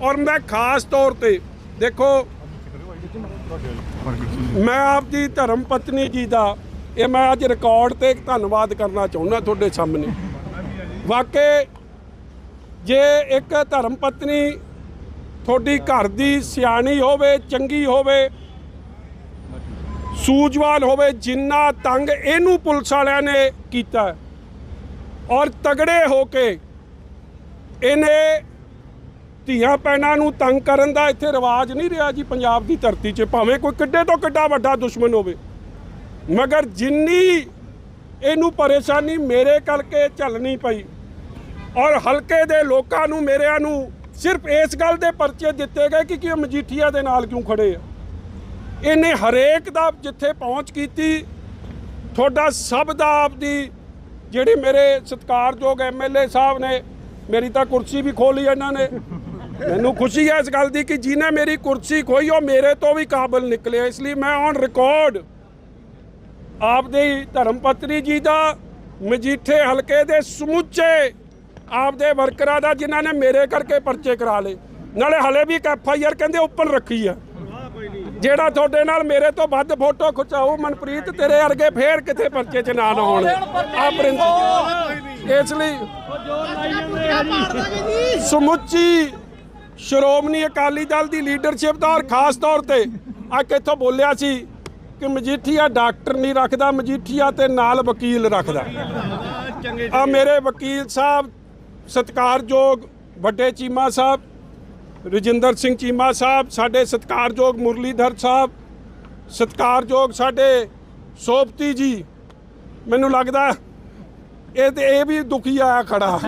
ਔਰ ਮੈਂ ਖਾਸ ਤੌਰ ਤੇ, ਦੇਖੋ, ਮੈਂ ਆਪ ਦੀ ਧਰਮ ਪਤਨੀ ਜੀ ਦਾ, ਇਹ ਮੈਂ ਅੱਜ ਰਿਕਾਰਡ ਤੇ ਧੰਨਵਾਦ ਕਰਨਾ ਚਾਹੁੰਦਾ ਤੁਹਾਡੇ ਸਾਹਮਣੇ। ਵਾਕਈ ਜੇ ਇੱਕ ਧਰਮ ਪਤਨੀ ਤੁਹਾਡੀ ਘਰ ਦੀ ਸਿਆਣੀ ਹੋਵੇ, ਚੰਗੀ ਹੋਵੇ, ਸੂਝਵਾਨ ਹੋਵੇ, ਜਿੰਨਾ ਤੰਗ ਇਹਨੂੰ ਪੁਲਿਸ ਵਾਲਿਆਂ ਨੇ ਕੀਤਾ, ਔਰ ਤਗੜੇ ਹੋ ਕੇ ਇਹਨੇ ਧੀਆਂ ਪੈਣਾ ਨੂੰ ਤੰਗ ਕਰਨ ਦਾ ਇੱਥੇ ਰਿਵਾਜ ਨਹੀਂ ਰਿਹਾ ਜੀ ਪੰਜਾਬ ਦੀ ਧਰਤੀ 'ਚ, ਭਾਵੇਂ ਕੋਈ ਕਿੱਡੇ ਤੋਂ ਕਿੱਡਾ ਵੱਡਾ ਦੁਸ਼ਮਣ ਹੋਵੇ। ਮਗਰ ਜਿੰਨੀ ਇਹਨੂੰ ਪਰੇਸ਼ਾਨੀ ਮੇਰੇ ਕਰਕੇ ਝੱਲਣੀ ਪਈ ਔਰ ਹਲਕੇ ਦੇ ਲੋਕਾਂ ਨੂੰ, ਮੇਰਿਆਂ ਨੂੰ ਸਿਰਫ ਇਸ ਗੱਲ ਦੇ ਪਰਚੇ ਦਿੱਤੇ ਗਏ ਕਿ ਕਿ ਇਹ ਮਜੀਠੀਆ ਦੇ ਨਾਲ ਕਿਉਂ ਖੜੇ ਆ। ਇਹਨੇ ਹਰੇਕ ਦਾ ਜਿੱਥੇ ਪਹੁੰਚ ਕੀਤੀ, ਤੁਹਾਡਾ ਸਭ ਦਾ ਆਪਦੀ ਜਿਹੜੇ ਮੇਰੇ ਸਤਿਕਾਰਯੋਗ ਐਮਐਲਏ ਸਾਹਿਬ ਨੇ, ਮੇਰੀ ਤਾਂ ਕੁਰਸੀ ਵੀ ਖੋਲੀ ਇਹਨਾਂ ਨੇ। ਮੈਨੂੰ ਖੁਸ਼ੀ ਹੈ ਇਸ ਗੱਲ ਦੀ ਕਿ ਜਿਹਨੇ ਮੇਰੀ ਕੁਰਸੀ ਖੋਈ ਉਹ ਮੇਰੇ ਤੋਂ ਵੀ ਕਾਬਲ ਨਿਕਲੇ ਇਸ ਲਈ ਮੈਂ ਔਨ ਰਿਕਾਰਡ ਆਪਦੇ ਧਰਮ ਪਤਨੀ ਜੀ ਦਾ ਮਜੀਠੇ ਹਲਕੇ ਦੇ ਸਮੁੱਚੇ ਆਪਦੇ ਵਰਕਰਾਂ ਦਾ ਜਿਨ੍ਹਾਂ ਨੇ ਮੇਰੇ ਕਰਕੇ ਪਰਚੇ ਕਰਾ ਲਏ। ਨਾਲੇ ਹਲੇ ਵੀ ਇੱਕ ਐਫ ਆਈ ਆਰ ਕਹਿੰਦੇ ਉੱਪਰ ਰੱਖੀ ਆ। ਜਿਹੜਾ ਤੁਹਾਡੇ ਨਾਲ ਮੇਰੇ ਤੋਂ ਵੱਧ ਫੋਟੋ ਖਿਚਾਊ ਮਨਪ੍ਰੀਤ ਤੇਰੇ ਵਰਗੇ ਫੇਰ ਕਿਤੇ ਪਰਚੇ 'ਚ ਨਾ ਨਾ ਹੋਣ ਆ ਪ੍ਰਿੰਸ ਇਸ ਲਈ ਸਮੁੱਚੀ ਸ਼੍ਰੋਮਣੀ ਅਕਾਲੀ ਦਲ ਦੀ ਲੀਡਰਸ਼ਿਪ ਦਾ ਔਰ ਖਾਸ ਤੌਰ ਤੇ ਅੱਜ ਇੱਥੋਂ ਬੋਲਿਆ ਸੀ ਕਿ ਮਜੀਠੀਆ ਡਾਕਟਰ ਨਹੀਂ ਰੱਖਦਾ, ਮਜੀਠੀਆ ਤੇ ਨਾਲ ਵਕੀਲ ਰੱਖਦਾ। ਆ ਮੇਰੇ ਵਕੀਲ ਸਾਹਿਬ, ਸਤਿਕਾਰਯੋਗ ਵੱਡੇ ਚੀਮਾ ਸਾਹਿਬ, ਰਜਿੰਦਰ ਸਿੰਘ ਚੀਮਾ ਸਾਹਿਬ, ਸਾਡੇ ਸਤਿਕਾਰਯੋਗ ਮੁਰਲੀਧਰ ਸਾਹਿਬ, ਸਤਿਕਾਰਯੋਗ ਸਾਡੇ ਸੋਪਤੀ ਜੀ। ਮੈਨੂੰ ਲੱਗਦਾ ਇਹ ਤੇ ਇਹ ਵੀ ਦੁਖੀ ਆਇਆ ਖੜਾ।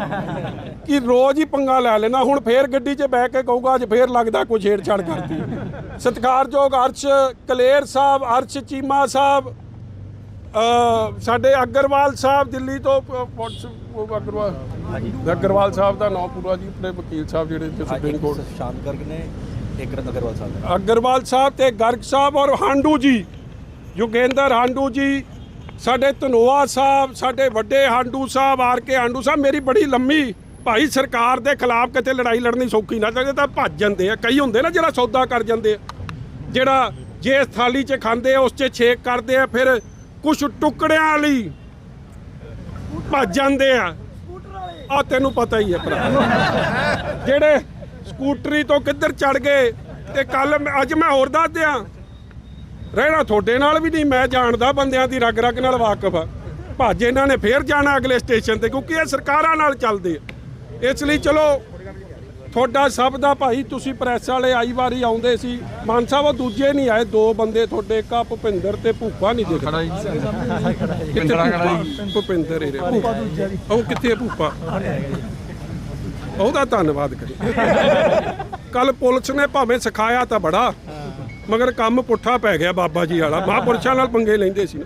ਕਿ ਰੋਜ਼ ਹੀ ਪੰਗਾ ਲੈ ਲੈਣਾ ਹੁਣ ਫੇਰ ਗੱਡੀ 'ਚ ਬਹਿ ਕੇ ਕਹੂਗਾ ਅੱਜ ਫੇਰ ਲੱਗਦਾ ਕੋਈ ਛੇੜਛਾੜ ਕਰਦੀ। ਸਤਿਕਾਰਯੋਗ ਅਰਸ਼ ਕਲੇਰ ਸਾਹਿਬ ਅਰਸ਼ ਚੀਮਾ ਸਾਹਿਬ ਸਾਡੇ ਅਗਰਵਾਲ ਸਾਹਿਬ ਦਿੱਲੀ ਤੋਂ ਅਗਰਵਾਲ? ਅਗਰਵਾਲ ਸਾਹਿਬ ਦਾ ਨਾਮ ਪੂਰਾ ਜੀ ਆਪਣੇ ਵਕੀਲ ਸਾਹਿਬ ਜਿਹੜੇ ਸੁਪਰੀਮ ਕੋਰਟ ਗਰਗ ਨੇ ਇੱਕ ਅਗਰਵਾਲ ਸਾਹਿਬ ਅਗਰਵਾਲ ਸਾਹਿਬ ਤੇ ਗਰਗ ਸਾਹਿਬ ਔਰ ਹਾਂਡੂ ਜੀ ਯੋਗੇਂਦਰ ਹਾਂਡੂ ਜੀ ਸਾਡੇ ਧਨੋਆ ਸਾਹਿਬ, ਸਾਡੇ ਵੱਡੇ ਹਾਂਡੂ ਸਾਹਿਬ, ਆਰ ਕੇ ਹਾਂਡੂ ਸਾਹਿਬ, ਮੇਰੀ ਬੜੀ ਲੰਮੀ ਭਾਈ ਸਰਕਾਰ ਦੇ ਖਿਲਾਫ ਕਿਤੇ ਲੜਾਈ ਲੜਨੀ ਸੌਖੀ ਨਾ ਚਾਹੀਦੀ ਤਾਂ ਭੱਜ ਜਾਂਦੇ ਆ। ਕਈ ਹੁੰਦੇ ਨਾ ਜਿਹੜਾ ਸੌਦਾ ਕਰ ਜਾਂਦੇ ਆ। ਜਿਹੜਾ ਜੇ ਥਾਲੀ 'ਚ ਖਾਂਦੇ ਆ, ਉਸ 'ਚ ਛੇਕ ਕਰਦੇ ਆ, ਫਿਰ ਕੁਝ ਟੁਕੜਿਆਂ ਲਈ ਭੱਜ ਜਾਂਦੇ ਆ। ਆ ਤੈਨੂੰ ਪਤਾ ਹੀ ਹੈ ਭਰਾ। ਜਿਹੜੇ ਸਕੂਟਰੀ ਤੋਂ ਕਿੱਧਰ ਚੜ ਗਏ, ਤੇ ਕੱਲ ਅੱਜ ਮੈਂ ਹੋਰ ਦੱਸ ਦਿਆਂ ਰਹਿਣਾ ਤੁਹਾਡੇ ਨਾਲ ਵੀ ਨਹੀਂ ਮੈਂ ਜਾਣਦਾ ਬੰਦਿਆਂ ਦੀ ਰਗ ਰਗ ਨਾਲ ਵਾਕਿਫ ਆ। ਭੱਜ ਇਹਨਾਂ ਨੇ ਫੇਰ ਜਾਣਾ ਅਗਲੇ ਸਟੇਸ਼ਨ ਤੇ ਕਿਉਂਕਿ ਇਹ ਸਰਕਾਰਾਂ ਨਾਲ ਚੱਲਦੇ ਆ। ਇਸ ਲਈ ਚਲੋ ਤੁਹਾਡਾ ਸਭ ਦਾ ਭਾਈ ਤੁਸੀਂ ਪ੍ਰੈਸ ਵਾਲੇ ਆਈ ਵਾਰੀ ਆਉਂਦੇ ਸੀ। ਮਾਨ ਸਾਹਿਬ ਉਹ ਦੂਜੇ ਨਹੀਂ ਆਏ ਦੋ ਬੰਦੇ ਤੁਹਾਡੇ ਆ ਭੁਪਿੰਦਰ ਤੇ ਭੂਪਾ ਨਹੀਂ ਦਿਖਦਾ। ਕਿੱਥੇ ਭੂਪਾ? ਭੁਪਿੰਦਰ ਹੀ ਰਿਹਾ ਉਹ ਕਿੱਥੇ ਭੂਪਾ? ਉਹਦਾ ਧੰਨਵਾਦ ਕਰੀ ਕੱਲ ਪੁਲਿਸ ਨੇ ਭਾਵੇਂ ਸਿਖਾਇਆ ਤਾਂ ਬੜਾ। ਮਗਰ ਕੰਮ ਪੁੱਠਾ ਪੈ ਗਿਆ ਬਾਬਾ ਜੀ ਵਾਲਾ, ਮਹਾਂਪੁਰਸ਼ਾਂ ਨਾਲ ਪੰਗੇ ਲੈਂਦੇ ਸੀ।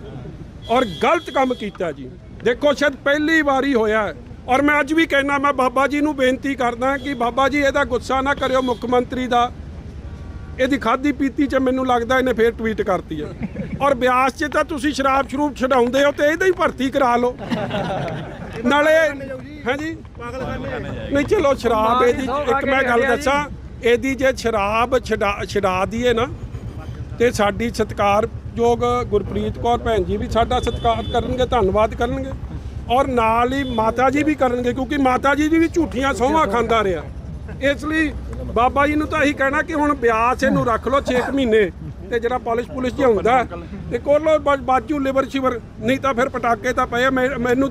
ਔਰ ਗਲਤ ਕੰਮ ਕੀਤਾ ਜੀ। ਦੇਖੋ, ਸ਼ਾਇਦ ਪਹਿਲੀ ਵਾਰੀ ਹੋਇਆ ਔਰ ਮੈਂ ਅੱਜ ਵੀ ਕਹਿਣਾ ਮੈਂ ਬਾਬਾ ਜੀ ਨੂੰ ਬੇਨਤੀ ਕਰਦਾ ਕਿ ਬਾਬਾ ਜੀ, ਇਹਦਾ ਗੁੱਸਾ ਨਾ ਕਰਿਓ ਮੁੱਖ ਮੰਤਰੀ ਦਾ। ਇਹਦੀ ਖਾਦੀ ਪੀਤੀ ਚ ਮੈਨੂੰ ਲੱਗਦਾ ਇਹਨੇ ਫੇਰ ਟਵੀਟ ਕਰਤੀ ਹੈ। ਔਰ ਬਿਆਸ 'ਚ ਤਾਂ ਤੁਸੀਂ ਸ਼ਰਾਬ ਸ਼ਰੂਬ ਛਡਾਉਂਦੇ ਹੋ ਤੇ ਇਹਦਾ ਹੀ ਭਰਤੀ ਕਰਾ ਲਓ। ਨਾਲੇ, ਹਾਂਜੀ? ਨਹੀਂ, ਚਲੋ, ਸ਼ਰਾਬ ਇਹਦੀ, ਇੱਕ ਮੈਂ ਗੱਲ ਦੱਸਾਂ, ਇਹਦੀ ਜੇ ਸ਼ਰਾਬ ਛਡਾ ਛਡਾ ਦਈਏ ਨਾ ਤੇ ਸਾਡੀ ਸਤਿਕਾਰਯੋਗ ਗੁਰਪ੍ਰੀਤ ਕੌਰ ਭੈਣ ਜੀ ਵੀ ਸਾਡਾ ਸਤਿਕਾਰ ਕਰਨਗੇ, ਧੰਨਵਾਦ ਕਰਨਗੇ ਔਰ ਨਾਲ ਹੀ ਮਾਤਾ ਜੀ ਵੀ ਕਰਨਗੇ, ਕਿਉਂਕਿ ਮਾਤਾ ਜੀ ਵੀ ਝੂਠੀਆਂ ਸੋਹਾਂ ਖਾਂਦਾ ਰਿਹਾ। ਇਸ ਲਈ ਬਾਬਾ ਜੀ ਨੂੰ ਤਾਂ ਇਹੀ ਕਹਿਣਾ ਕਿ ਹੁਣ ਬਿਆਸ ਇਹਨੂੰ ਰੱਖ ਲਓ 6 ਮਹੀਨੇ ਤੇ ਜਿਹੜਾ ਪੁਲਿਸ ਪੁਲਿਸ ਜਿਹਾ ਹੁੰਦਾ ਤੇ ਕੋਲੋ ਬਾਜੂ ਲਿਵਰ ਸ਼ਿਵਰ, ਨਹੀਂ ਤਾਂ ਫਿਰ ਪਟਾਕੇ ਤਾਂ ਪਏ ਮੈਂ- ਮੈਨੂੰ